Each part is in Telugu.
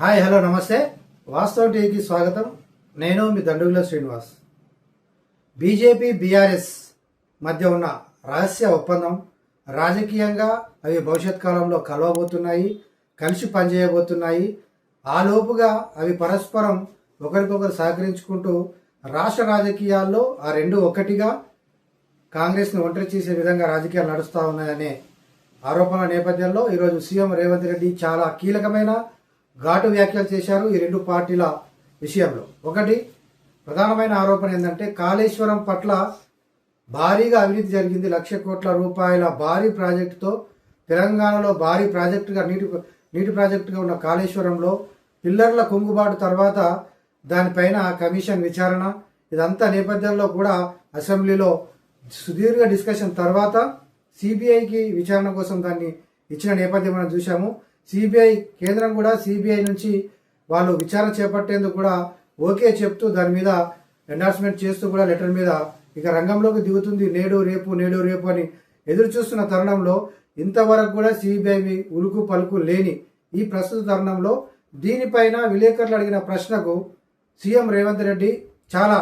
హాయ్ హలో నమస్తే. వాస్తవ టీవీకి స్వాగతం. నేను మీ దండుగుల శ్రీనివాస్. బీజేపీ బీఆర్ఎస్ మధ్య ఉన్న రహస్య ఒప్పందం రాజకీయంగా అవి భవిష్యత్ కాలంలో కలవబోతున్నాయి కలిసి పనిచేయబోతున్నాయి. ఆ లోపుగా అవి పరస్పరం ఒకరికొకరు సహకరించుకుంటూ రాష్ట్ర రాజకీయాల్లో ఆ రెండు ఒకటిగా కాంగ్రెస్ను ఒంటరి చేసే విధంగా రాజకీయాలు నడుస్తూ ఉన్నాయనే ఆరోపణల నేపథ్యంలో ఈరోజు సీఎం రేవంత్ రెడ్డి చాలా కీలకమైన ఘాటు వ్యాఖ్యలు చేశారు ఈ రెండు పార్టీల విషయంలో. ఒకటి ప్రధానమైన ఆరోపణ ఏంటంటే కాళేశ్వరం పట్ల భారీగా అవినీతి జరిగింది. లక్ష కోట్ల రూపాయల భారీ ప్రాజెక్టుతో తెలంగాణలో భారీ ప్రాజెక్టుగా నీటి నీటి ప్రాజెక్టుగా ఉన్న కాళేశ్వరంలో పిల్లర్ల కుంగుబాటు తర్వాత దానిపైన కమిషన్ విచారణ. ఇదంతా నేపథ్యంలో కూడా అసెంబ్లీలో సుదీర్ఘ డిస్కషన్ తర్వాత సిబిఐకి విచారణ కోసం దాన్ని ఇచ్చిన నేపథ్యం మనం చూసాము సిబిఐ కేంద్రం కూడా సిబిఐ నుంచి వాళ్ళు విచారణ చేపట్టేందుకు కూడా ఓకే చెప్తూ దాని మీద ఎండార్స్మెంట్ చేస్తూ కూడా లెటర్ మీద ఇక రంగంలోకి దిగుతుంది. నేడు రేపు నేడు రేపు అని ఎదురు చూస్తున్న తరుణంలో ఇంతవరకు కూడా సిబిఐ ఉలుకు పలుకు లేని ఈ ప్రస్తుత తరుణంలో దీనిపైన విలేకరులు అడిగిన ప్రశ్నకు సీఎం రేవంత్ రెడ్డి చాలా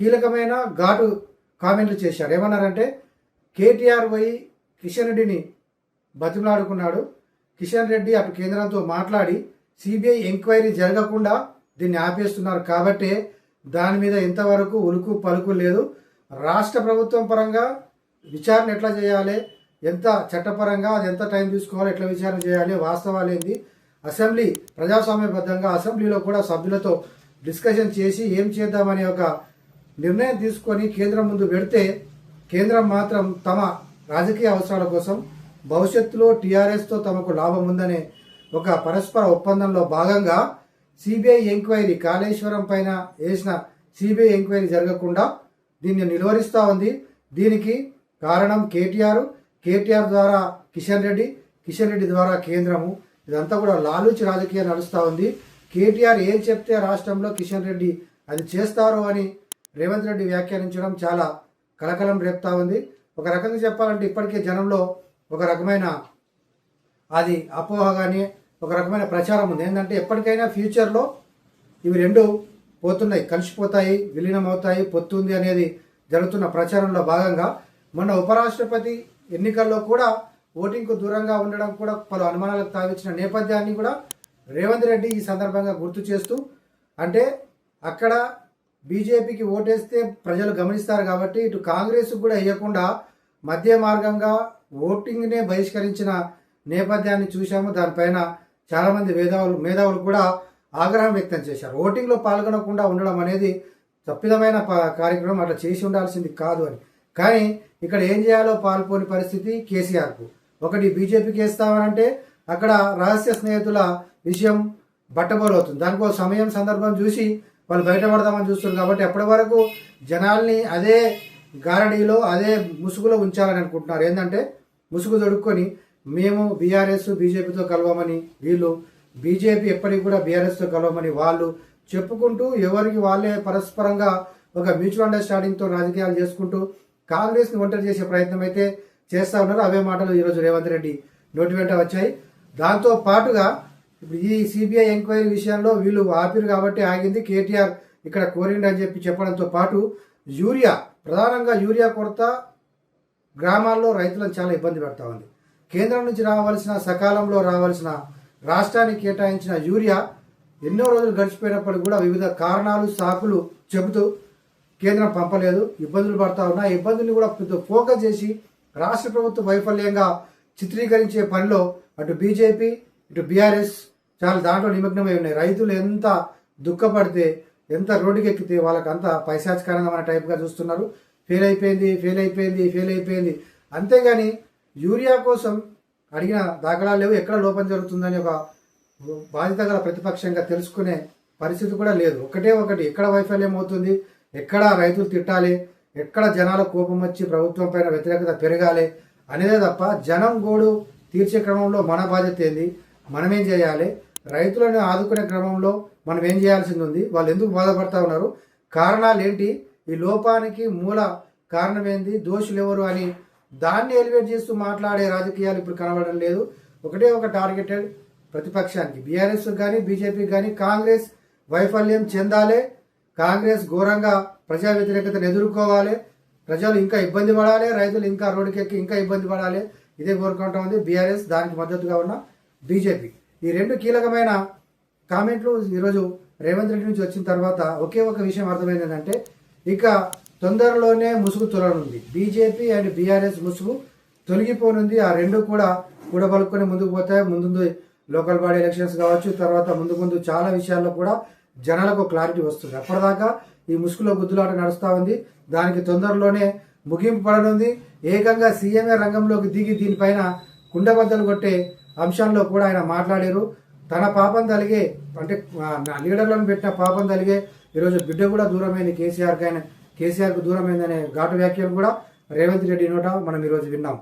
కీలకమైన ఘాటు కామెంట్లు చేశారు. ఏమన్నారంటే కేటీఆర్ పోయి కిషన్ రెడ్డిని బతిమలాడుకున్నాడు. కిషన్ రెడ్డి అటు కేంద్రంతో మాట్లాడి సిబిఐ ఎంక్వైరీ జరగకుండా దీన్ని ఆపేస్తున్నారు. కాబట్టే దాని మీద ఇంతవరకు ఉలుకు పలుకు లేదు. రాష్ట్ర ప్రభుత్వం పరంగా విచారణ ఎట్లా చేయాలి? ఎంత చట్టపరంగా అది ఎంత టైం తీసుకోవాలి ఎట్లా విచారణ చేయాలి? వాస్తవాలు ఏంది? అసెంబ్లీ ప్రజాస్వామ్యబద్ధంగా అసెంబ్లీలో కూడా సభ్యులతో డిస్కషన్ చేసి ఏం చేద్దామనే ఒక నిర్ణయం తీసుకొని కేంద్రం ముందు పెడితే కేంద్రం మాత్రం తమ రాజకీయ అవసరాల కోసం భవిష్యత్తులో టీఆర్ఎస్తో తమకు లాభం ఉందనే ఒక పరస్పర ఒప్పందంలో భాగంగా సిబిఐ ఎంక్వైరీ కాళేశ్వరం పైన వేసిన సిబిఐ ఎంక్వైరీ జరగకుండా దీన్ని నిలువరిస్తూ ఉంది. దీనికి కారణం కేటీఆర్. కేటీఆర్ ద్వారా కిషన్ రెడ్డి కిషన్ రెడ్డి ద్వారా కేంద్రము. ఇదంతా కూడా లాలూచి రాజకీయం నడుస్తూ ఉంది. కేటీఆర్ ఏం చెప్తే రాష్ట్రంలో కిషన్ రెడ్డి అది చేస్తారు అని రేవంత్ రెడ్డి వ్యాఖ్యానించడం చాలా కలకలం రేపుతా ఉంది. ఒక రకంగా చెప్పాలంటే ఇప్పటికే జనంలో ఒక రకమైన అది అపోహ కానీ ఒక రకమైన ప్రచారం ఉంది. ఏంటంటే ఎప్పటికైనా ఫ్యూచర్లో ఇవి రెండు పోతున్నాయి. కలిసిపోతాయి విలీనం అవుతాయి పొత్తుంది అనేది జరుగుతున్న ప్రచారంలో భాగంగా మొన్న ఉపరాష్ట్రపతి ఎన్నికల్లో కూడా ఓటింగ్కు దూరంగా ఉండడం కూడా పలు అనుమానాలకు తావిచ్చిన నేపథ్యాన్ని కూడా రేవంత్ రెడ్డి ఈ సందర్భంగా గుర్తు చేస్తూ అంటే అక్కడ బీజేపీకి ఓటేస్తే ప్రజలు గమనిస్తారు కాబట్టి ఇటు కాంగ్రెస్కు కూడా వేయకుండా మధ్య మార్గంగా ఓటింగ్నే బహిష్కరించిన నేపథ్యాన్ని చూశాము. దానిపైన చాలామంది మేధావులు మేధావులు కూడా ఆగ్రహం వ్యక్తం చేశారు. ఓటింగ్లో పాల్గొనకుండా ఉండడం అనేది తప్పిదమైన కార్యక్రమం. అట్లా చేసి ఉండాల్సింది కాదు అని. కానీ ఇక్కడ ఏం చేయాలో పాల్పోని పరిస్థితి కేసీఆర్కు. ఒకటి బీజేపీకి వేస్తామనంటే అక్కడ రహస్య స్నేహితుల విషయం బట్టబోలవుతుంది. దానికో సమయం సందర్భం చూసి వాళ్ళు బయటపడదామని చూస్తున్నారు. కాబట్టి ఎప్పటి వరకు జనాల్ని అదే గారడీలో అదే ముసుగులో ఉంచాలని అనుకుంటున్నారు. ఏంటంటే ముసుగు దొడుక్కొని మేము బీఆర్ఎస్ బీజేపీతో కలవమని వీళ్ళు బీజేపీ ఎప్పటికి కూడా బీఆర్ఎస్తో కలవమని వాళ్ళు చెప్పుకుంటూ ఎవరికి వాళ్ళే పరస్పరంగా ఒక మ్యూచువల్ అండర్స్టాండింగ్తో రాజకీయాలు చేసుకుంటూ కాంగ్రెస్ని ఒంటరి చేసే ప్రయత్నం అయితే చేస్తా ఉన్నారు. అవే మాటలు ఈరోజు రేవంత్ రెడ్డి నోటి వెంట వచ్చాయి. దాంతో పాటుగా ఈ సిబిఐ ఎంక్వైరీ విషయంలో వీళ్ళు ఆపిరు కాబట్టి ఆగింది. కేటీఆర్ ఇక్కడ కోరిండి అని చెప్పి చెప్పడంతో పాటు యూరియా ప్రధానంగా యూరియా కొరత గ్రామాల్లో రైతులను చాలా ఇబ్బంది పెడతా ఉంది. కేంద్రం నుంచి రావాల్సిన సకాలంలో రావాల్సిన రాష్ట్రానికి కేటాయించిన యూరియా ఎన్నో రోజులు గడిచిపోయినప్పటికీ కూడా వివిధ కారణాలు సాకులు చెబుతూ కేంద్రం పంపలేదు. ఇబ్బందులు పడతా ఉన్నా ఇబ్బందుల్ని కూడా కొంచెం ఫోకస్ చేసి రాష్ట్ర ప్రభుత్వ వైఫల్యంగా చిత్రీకరించే పనిలో అటు బీజేపీ ఇటు బీఆర్ఎస్ చాలా దాంట్లో నిమగ్నమై ఉన్నాయి. రైతులు ఎంత దుఃఖపడితే ఎంత రోడ్డుకెక్కితే వాళ్ళకి అంత పైశాచికారంగా మన టైప్గా చూస్తున్నారు. ఫెయిల్ అయిపోయింది ఫెయిల్ అయిపోయింది ఫెయిల్ అయిపోయింది అంతేగాని యూరియా కోసం అడిగిన దాఖలాలు లేవు. ఎక్కడ లోపం జరుగుతుందని ఒక బాధ్యత గల ప్రతిపక్షంగా తెలుసుకునే పరిస్థితి కూడా లేదు. ఒకటే ఒకటి ఎక్కడ వైఫల్యం అవుతుంది ఎక్కడ రైతులు తిట్టాలి ఎక్కడ జనాల కోపం వచ్చి ప్రభుత్వం పైన వ్యతిరేకత పెరగాలి అనేదే తప్ప జనం గోడు తీర్చే క్రమంలో మన బాధ్యత ఏంది? మనమేం చేయాలి? రైతులను ఆదుకునే క్రమంలో మనం ఏం చేయాల్సింది ఉంది? వాళ్ళు ఎందుకు బాధపడతా ఉన్నారు? కారణాలు ఏంటి? ఈ లోపానికి మూల కారణం ఏంది దోషులు ఎవరు అని దాన్ని ఎలివేట్ చేస్తూ మాట్లాడే రాజకీయాలు ఇప్పుడు కనబడడం లేదు. ఒకటే ఒక టార్గెటెడ్ ప్రతిపక్షానికి బీఆర్ఎస్ కానీ బీజేపీ కానీ కాంగ్రెస్ వైఫల్యం చెందాలి. కాంగ్రెస్ ఘోరంగా ప్రజా వ్యతిరేకతను ఎదుర్కోవాలి. ప్రజలు ఇంకా ఇబ్బంది పడాలి. రైతులు ఇంకా రోడ్డుకెక్కి ఇంకా ఇబ్బంది పడాలి. ఇదే కోరుకుంటా ఉంది బీఆర్ఎస్. దానికి మద్దతుగా ఉన్న బీజేపీ. ఈ రెండు కీలకమైన కామెంట్లు ఈరోజు రేవంత్ రెడ్డి నుంచి వచ్చిన తర్వాత ఒకే ఒక విషయం అర్థమైంది ఏంటంటే ఇక తొందరలోనే ముసుగు తొలనుంది. బీజేపీ అండ్ బీఆర్ఎస్ ముసుగు తొలగిపోనుంది. ఆ రెండు కూడా కూడబలుకొని ముందుకు పోతాయి. ముందు లోకల్ బాడీ ఎలక్షన్స్ కావచ్చు తర్వాత ముందు ముందు చాలా విషయాల్లో కూడా జనాలకు క్లారిటీ వస్తుంది. అప్పటిదాకా ఈ ముసుగులో గుద్దులాట నడుస్తూ ఉంది. దానికి తొందరలోనే ముగింపు పడనుంది. ఏకంగా సీఎంఏ రంగంలోకి దిగి దీనిపైన కుండబద్దలు కొట్టే అంశంలో కూడా ఆయన మాట్లాడారు. తన పాపం తలిగే అంటే లీడర్లను పెట్టిన పాపం తలిగే ఈరోజు బిడ్డ కూడా దూరమైంది కేసీఆర్కి ఆయన కేసీఆర్కు దూరమైందనే ఘాటు వ్యాఖ్యలు కూడా రేవంత్ రెడ్డి నోట మనం ఈరోజు విన్నాం.